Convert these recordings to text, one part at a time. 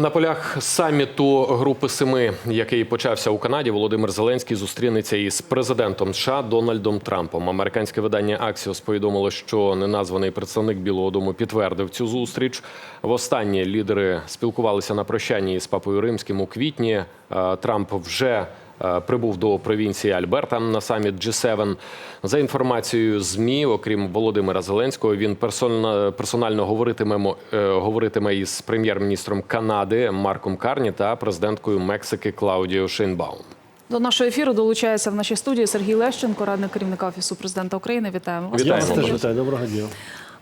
На полях саміту Групи Семи, який почався у Канаді, Володимир Зеленський зустрінеться із президентом США Дональдом Трампом. Американське видання Axios повідомило, що неназваний представник Білого Дому підтвердив цю зустріч. Востаннє лідери спілкувалися на прощанні із папою римським у квітні. Е, Трамп вже прибув до провінції Альберта на саміт G7. За інформацією ЗМІ, окрім Володимира Зеленського, він персонально, персонально говоритиме, е, говоритиме із прем'єр-міністром Канади Марком Карні та президенткою Мексики Клаудіо Шейнбаум. До нашого ефіру долучається в нашій студії Сергій Лещенко, радник керівника Офісу президента України. Вітаємо вас. Вітаємо. Я вас Вітаємо. теж вітаю. Доброго дня.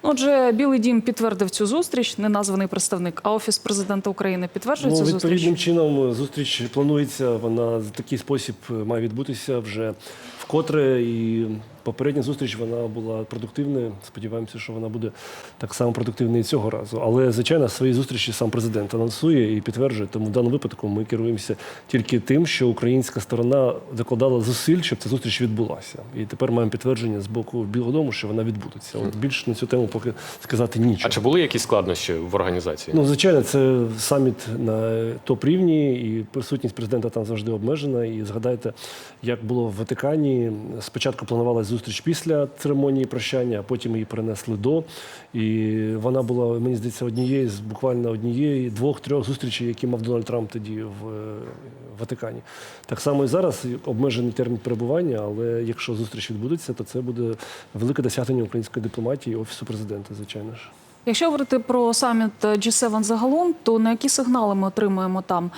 Отже, Білий Дім підтвердив цю зустріч, неназваний представник, а Офіс президента України підтверджує Ну, цю зустріч. відповідним чином зустріч планується. Вона в такий спосіб має відбутися вже вкотре. І попередня зустріч вона була продуктивною. Сподіваємося, що вона буде так само продуктивною і цього разу. Але звичайно, свої зустрічі сам президент анонсує і підтверджує. Тому в даному випадку ми керуємося тільки тим, що українська сторона докладала зусиль, щоб ця зустріч відбулася. І тепер маємо підтвердження з боку Білого Дому, що вона відбудеться. От більше на цю тему поки сказати нічого. А чи були якісь складнощі в організації? Ну, звичайно, це саміт на топ-рівні, і присутність президента там завжди обмежена. І згадайте, як було в Ватикані. Спочатку планувалася зустріч після церемонії прощання, а потім її перенесли до. І вона була, мені здається, однією з буквально однієї, двох-трьох зустрічей, які мав Дональд Трамп тоді в е, Ватикані. Так само і зараз обмежений термін перебування, але якщо зустріч відбудеться, то це буде велике досягнення української дипломатії і офісу президента, звичайно ж. Якщо говорити про саміт G7 загалом, то на які сигнали ми отримуємо там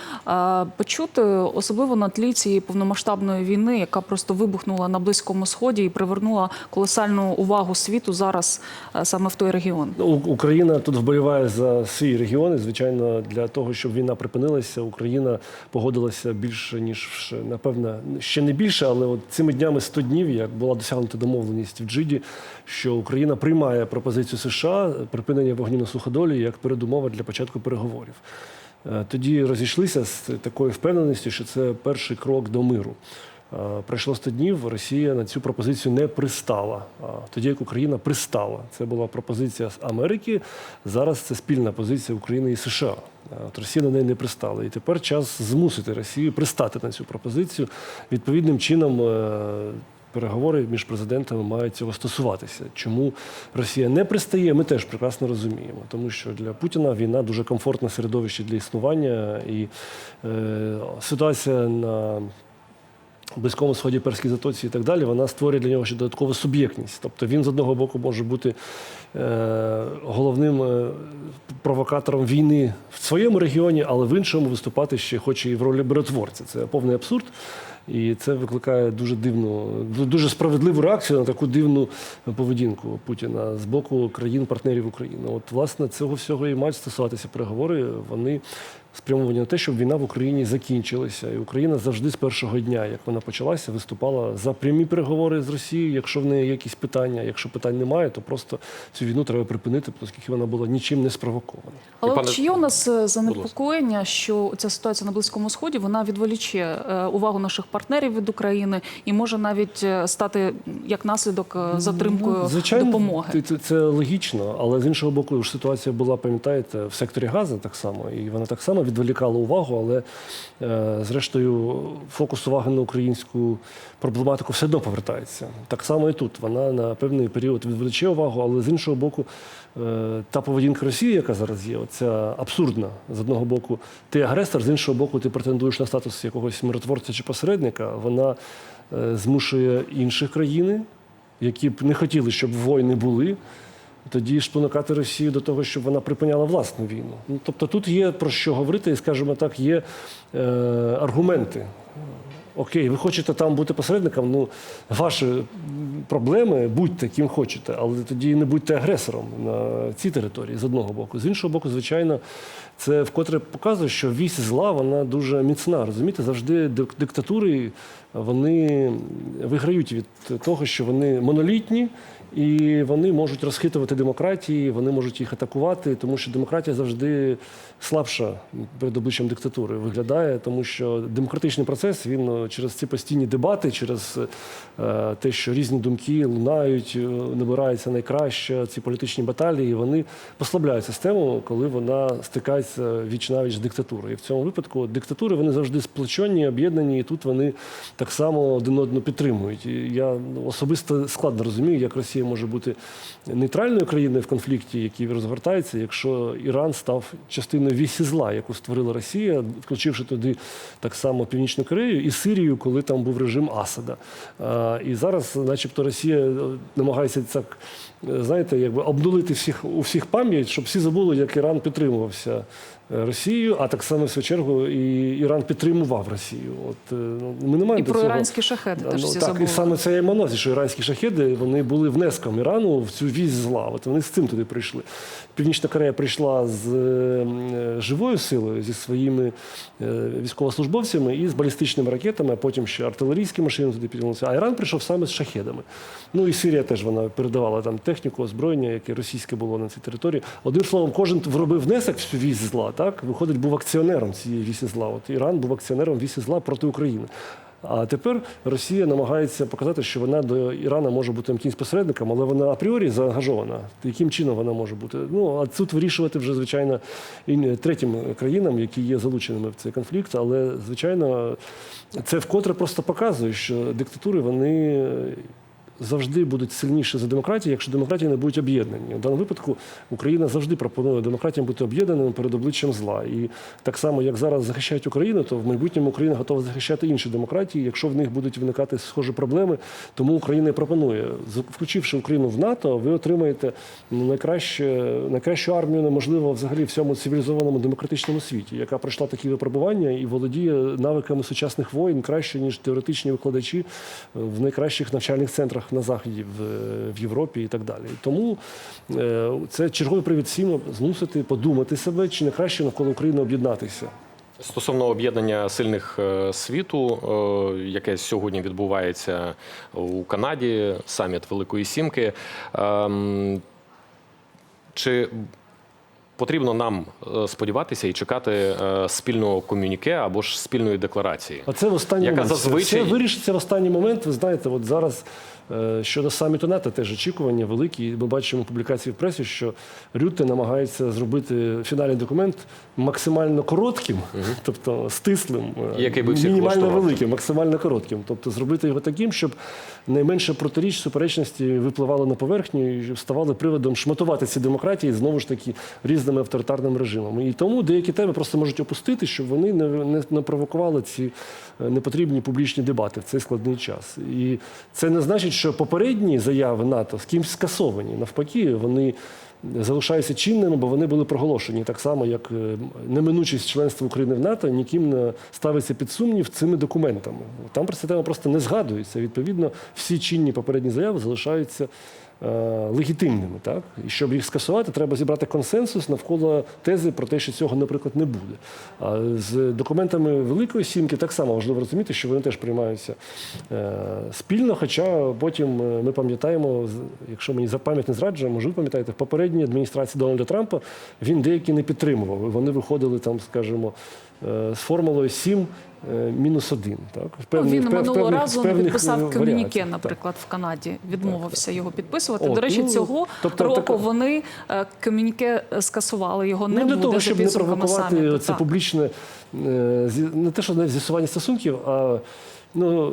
почути, особливо на тлі цієї повномасштабної війни, яка просто вибухнула на близькому сході і привернула колосальну увагу світу зараз саме в той регіон. Ну, Україна тут вболіває за свій регіон. І, звичайно, для того, щоб війна припинилася, Україна погодилася більше ніж напевно, ще не більше, але от цими днями 100 днів, як була досягнута домовленість в Джиді, що Україна приймає пропозицію США припинення вогню на суходолі як передумова для початку переговорів. Е, Тоді розійшлися з такою впевненістю, що це перший крок до миру. Е, Пройшло 100 днів, Росія на цю пропозицію не пристала. А Тоді як Україна пристала. Це була пропозиція з Америки. Зараз це спільна позиція України і США. Е, От Росія на неї не пристала. І тепер час змусити Росію пристати на цю пропозицію. Відповідним чином е, переговори між президентами мають цього стосуватися. Чому Росія не пристає, ми теж прекрасно розуміємо, тому що для Путіна війна дуже комфортне середовище для існування, і е, ситуація на Близькому сході Перській затоці і так далі, вона створює для нього ще додаткову суб'єктність. Тобто він з одного боку може бути е, головним е, провокатором війни в своєму регіоні, але в іншому виступати ще хоче і в ролі миротворця. Це повний абсурд. І це викликає дуже дивну, дуже справедливу реакцію на таку дивну поведінку Путіна з боку країн-партнерів України. От, власне, цього всього і мають стосуватися переговори. Вони спрямовані на те, щоб війна в Україні закінчилася. І Україна завжди з першого дня, як вона почалася, виступала за прямі переговори з Росією, якщо в неї є якісь питання. Якщо питань немає, то просто цю війну треба припинити, оскільки вона була нічим не спровокована. Але пане- чи є у нас е, занепокоєння, що ця ситуація на близькому сході вона відволіче е, увагу наших партнерів від України і може навіть е, стати як наслідок е, затримкою допомоги? Ну, Це, це логічно, але з іншого боку, ж ситуація була, пам'ятаєте, в секторі Газу так само, і вона так само відволікала увагу, але е, зрештою фокус уваги на українську проблематику все одно повертається. Так само і тут. Вона на певний період відволіче увагу, але з іншого боку, та поведінка Росії, яка зараз є, ця абсурдна. З одного боку, ти агресор, з іншого боку, ти претендуєш на статус якогось миротворця чи посередника. Вона е, змушує інші країни, які б не хотіли, щоб воїни були, тоді спонукати Росію до того, щоб вона припиняла власну війну. Ну, тобто тут є про що говорити, і, скажімо так, є е, аргументи. Окей, ви хочете там бути посередником, ну ваші проблеми, будьте ким хочете, але тоді не будьте агресором на цій території з одного боку. З іншого боку, звичайно, це вкотре показує, що вісь зла вона дуже міцна. Розумієте, завжди диктатури вони виграють від того, що вони монолітні. І вони можуть розхитувати демократії, вони можуть їх атакувати, тому що демократія завжди слабша перед обличчям диктатури виглядає, тому що демократичний процес він е, через ці постійні дебати, через е, те, що різні думки лунають, е, набирається найкраще, ці політичні баталії, вони послабляють систему, коли вона стикається віч навіч з диктатурою. І в цьому випадку диктатури вони завжди сплочені, об'єднані, і тут вони так само один одного підтримують. І я особисто складно розумію, як Росія може бути нейтральною країною в конфлікті, який розгортається, якщо Іран став частиною вісі зла, яку створила Росія, включивши туди так само Північну Корею і Сирію, коли там був режим Асада. І зараз, начебто, Росія е, намагається так, е, знаєте, якби обнулити всіх у всіх пам'ять, щоб всі забули, як Іран підтримувався. Росією, а так само в свою чергу і Іран підтримував Росію. От е, ну, ми не маємо І до про цього- іранські шахеди теж Ну, всі так, забули. і саме це я увазі, що іранські шахеди вони були внеском Ірану в цю вісь зла. От вони з цим туди прийшли. Північна Корея прийшла з е, е, живою силою, зі своїми е, військовослужбовцями і з балістичними ракетами, а потім ще артилерійські машини туди підтягнулися. А Іран прийшов саме з шахедами. Ну і Сирія теж вона передавала там техніку, озброєння, яке російське було на цій території. Одним словом, кожен вробив внесок в цю вісь зла. Так виходить, був акціонером цієї вісі зла. От Іран був акціонером вісі зла проти України. А тепер Росія намагається показати, що вона до Ірана може бути якимось посередником, але вона апріорі заангажована. Яким чином вона може бути? Ну а тут вирішувати вже звичайно і третім країнам, які є залученими в цей конфлікт. Але звичайно, це вкотре просто показує, що диктатури вони завжди будуть сильніші за демократію, якщо демократії не будуть об'єднані. В даному випадку Україна завжди пропонує демократіям бути об'єднаними перед обличчям зла. І так само, як зараз захищають Україну, то в майбутньому Україна готова захищати інші демократії, якщо в них будуть виникати схожі проблеми. Тому Україна і пропонує, включивши Україну в НАТО, ви отримаєте ну, найкраще, найкращу армію, неможливо взагалі всьому цивілізованому демократичному світі, яка пройшла такі випробування і володіє навиками сучасних воїн краще ніж теоретичні викладачі в найкращих навчальних центрах на заході в, в Європі і так далі. Тому е, це черговий привід всім змусити подумати себе, чи не краще навколо України об'єднатися. Стосовно об'єднання сильних е, світу, е, яке сьогодні відбувається у Канаді, саміт Великої Сімки. ем, Чи потрібно нам сподіватися і чекати спільного комюніке або ж спільної декларації? А це в останній Яка момент. зазвичай- Все вирішиться в останній момент. Ви знаєте, от зараз щодо саміту НАТО теж очікування великі. Ми бачимо публікації в пресі, що Рютте намагається зробити фінальний документ максимально коротким, тобто стислим, е, Який би всіх мінімально влаштував. великим, максимально коротким. Тобто зробити його таким, щоб найменше протиріч суперечності випливали на поверхню і ставали приводом шматувати ці демократії знову ж таки різними авторитарними режимами. І тому деякі теми просто можуть опустити, щоб вони не, не, не провокували ці е, непотрібні публічні дебати в цей складний час. І це не значить, що попередні заяви НАТО з ким скасовані. Навпаки, вони. Залишаються чинними, бо вони були проголошені так само, як е, неминучість членства України в НАТО ніким не ставиться під сумнів цими документами. Там про ця тема просто не згадується. Відповідно, всі чинні попередні заяви залишаються легітимними. Так? І щоб їх скасувати, треба зібрати консенсус навколо тези про те, що цього, наприклад, не буде. А з документами Великої сімки так само важливо розуміти, що вони теж приймаються е, спільно. Хоча потім е, ми пам'ятаємо, якщо мені за пам'ять не зраджує, може ви пам'ятаєте, в попередній адміністрації Дональда Трампа він деякі не підтримував. Вони виходили там, скажімо, е, з формулою 7 е, мінус 1. Так? Ну, він пев- минулого певних- разу не підписав е, комюніке, наприклад, в Канаді. Відмовився його підписувати. О, До речі, ну, цього тобто року так... вони е, комюніке скасували. Його не Ну, для буде того, щоб не провокувати саміту. це Так. публічне е, не те, що не з'ясування стосунків, а ну,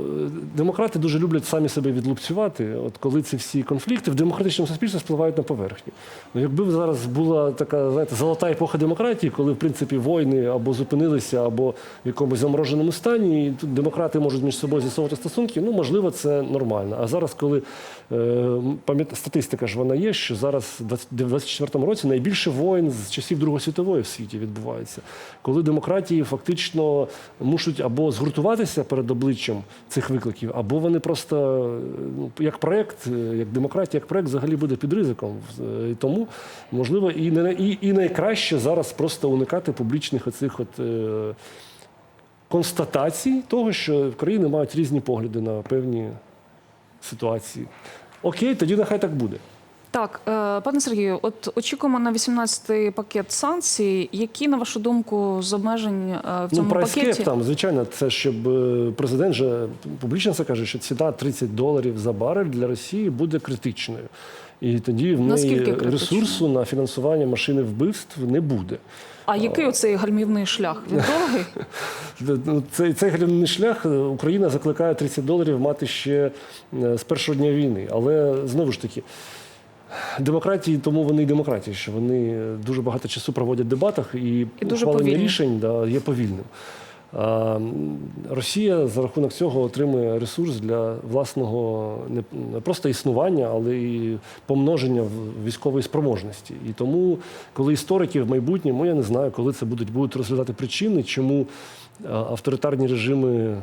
демократи дуже люблять самі себе відлупцювати. От коли ці всі конфлікти в демократичному суспільстві спливають на поверхню. Ну, якби зараз була така, знаєте, золота епоха демократії, коли в принципі війни або зупинилися, або в якомусь замороженому стані, і тут демократи можуть між собою з'ясовувати стосунки, ну можливо, це нормально. А зараз, коли е, статистика ж вона є, що зараз в 24-му році найбільше воїн з часів Другої світової в світі відбувається, коли демократії фактично мушуть або згуртуватися перед обличчям цих викликів, або вони просто ну, як проект, е, як демократія, як проект взагалі буде під ризиком. Е, І тому можливо і не і, і найкраще зараз просто уникати публічних оцих от. е, Констатацій того, що країни мають різні погляди на певні ситуації. Окей, тоді нехай так буде. Так, е, пане Сергію, от очікуємо на 18-й пакет санкцій. Які, на вашу думку, з обмежень е, в цьому ну, пакеті? там, звичайно, це щоб е, президент же публічно це каже, що ціна 30 доларів за барель для Росії буде критичною. І тоді в неї ресурсу на фінансування машини вбивств не буде. А який оцей гальмівний шлях? Він довгий? Ну, Цей, цей гальмівний шлях Україна закликає 30 доларів мати ще з першого дня війни. Але знову ж таки, демократії, тому вони і демократії, що вони дуже багато часу проводять в дебатах і, І дуже ухвалення повільні. рішень да, є повільним. А, Росія за рахунок цього отримує ресурс для власного не, не просто існування, але і помноження військової спроможності. І тому, коли історики в майбутньому, я не знаю, коли це будуть, будуть розглядати причини, чому авторитарні режими,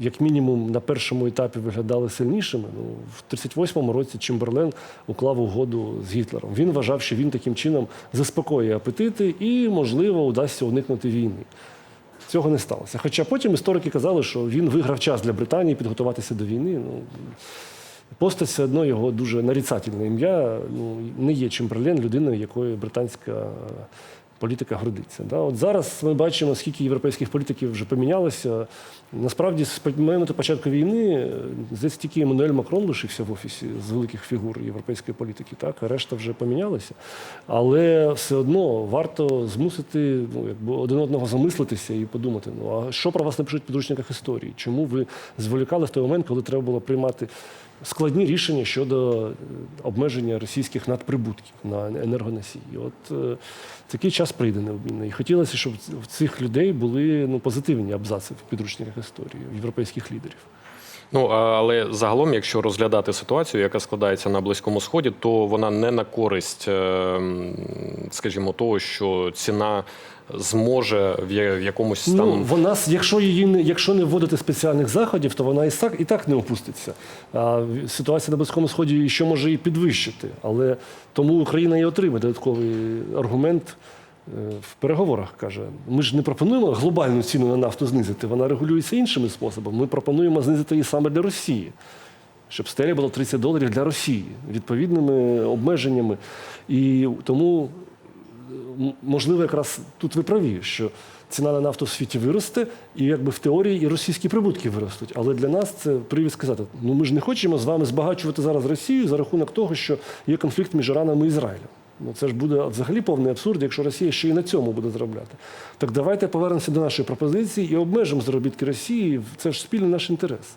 як мінімум, на першому етапі виглядали сильнішими. Ну, в 38-му році Чемберлен уклав угоду з Гітлером. Він вважав, що він таким чином заспокоює апетити і, можливо, удасться уникнути війни. Цього не сталося. Хоча потім історики казали, що він виграв час для Британії підготуватися до війни. Ну, постать все одно його дуже нарицательне ім'я. Ну, не є Чемберлен людиною, якою британська політика гордиться. Да? От зараз ми бачимо, скільки європейських політиків вже помінялося. Насправді, з моменту початку війни, е, здається, тільки Еммануель Макрон лишився в офісі з великих фігур європейської політики, так, а решта вже помінялася. Але все одно варто змусити ну, якби один одного замислитися і подумати: ну а що про вас напишуть в підручниках історії? Чому ви зволікали в той момент, коли треба було приймати складні рішення щодо е, обмеження російських надприбутків на енергоносії? От е, такий час прийде необмінно. І хотілося, щоб в цих людей були ну, позитивні абзаци в підручниках історії європейських лідерів. Ну але загалом, якщо розглядати ситуацію, яка складається на близькому сході, то вона не на користь, е, скажімо, того, що ціна зможе в якомусь там Ну, вона, якщо її не, якщо не вводити спеціальних заходів, то вона і так, і так не опуститься. А ситуація на Близькому Сході ще може і підвищити. Але тому Україна і отримає додатковий аргумент в переговорах. Каже, ми ж не пропонуємо глобальну ціну на нафту знизити, вона регулюється іншими способами. Ми пропонуємо знизити її саме для Росії. Щоб стеля було 30 доларів для Росії відповідними обмеженнями. І тому можливо, якраз тут ви праві, що ціна на нафту в світі виросте, і якби в теорії і російські прибутки виростуть. Але для нас це привід сказати: ну ми ж не хочемо з вами збагачувати зараз Росію за рахунок того, що є конфлікт між Іраном і Ізраїлем. Ну це ж буде взагалі повний абсурд, якщо Росія ще й на цьому буде заробляти. Так давайте повернемося до нашої пропозиції і обмежимо заробітки Росії. Це ж спільний наш інтерес.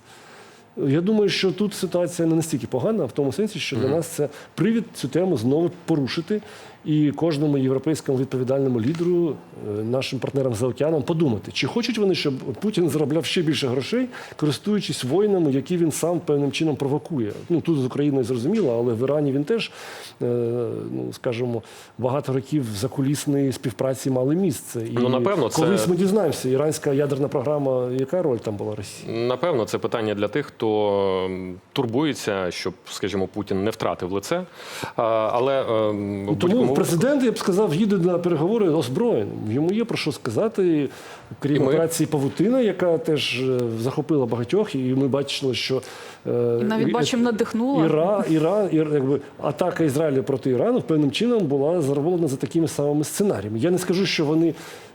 Я думаю, що тут ситуація не настільки погана, в тому сенсі, що для нас це привід цю тему знову порушити і кожному європейському відповідальному лідеру, е, нашим партнерам за океаном, подумати, чи хочуть вони, щоб Путін заробляв ще більше грошей, користуючись воїнами, які він сам певним чином провокує. Ну тут з Україною зрозуміло, але в Ірані він теж, е, ну скажімо, багато років закулісної співпраці мали місце. І Ну, напевно, це- колись ми дізнаємося, іранська ядерна програма, яка роль там була Росії? Напевно, це питання для тих, хто турбується, щоб, скажімо, Путін не втратив лице. Але ем, Ну, Тому будь-якому президент, я б сказав, їде на переговори озброєним. Йому є про що сказати. Крім операції Павутина, яка теж е, захопила багатьох, і ми бачили, що е, І навіть і- бачимо, надихнула. Іра, Іран, Ір- якби атака Ізраїля проти Ірану певним чином була зроблена за такими самими сценаріями. Я не скажу, що вони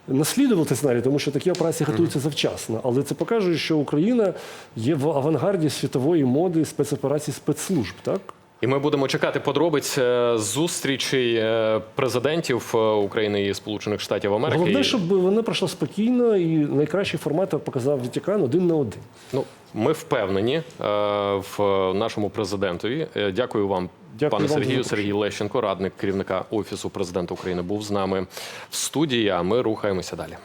наслідували цей сценарій, тому що такі операції готуються завчасно. Але це показує, що Україна є в авангарді світової моди спецоперацій спецслужб. Так І ми будемо чекати подробиць е, зустрічей е, президентів е, України і Сполучених Штатів Америки. Головне, щоб вона пройшла спокійно і найкращий формат показав Ватикан один на один. Ну, ми впевнені в нашому президентові. Дякую вам. Дякую Пане вам Сергію. Сергій Лещенко, радник керівника офісу президента України, був з нами в студії. А ми рухаємося далі.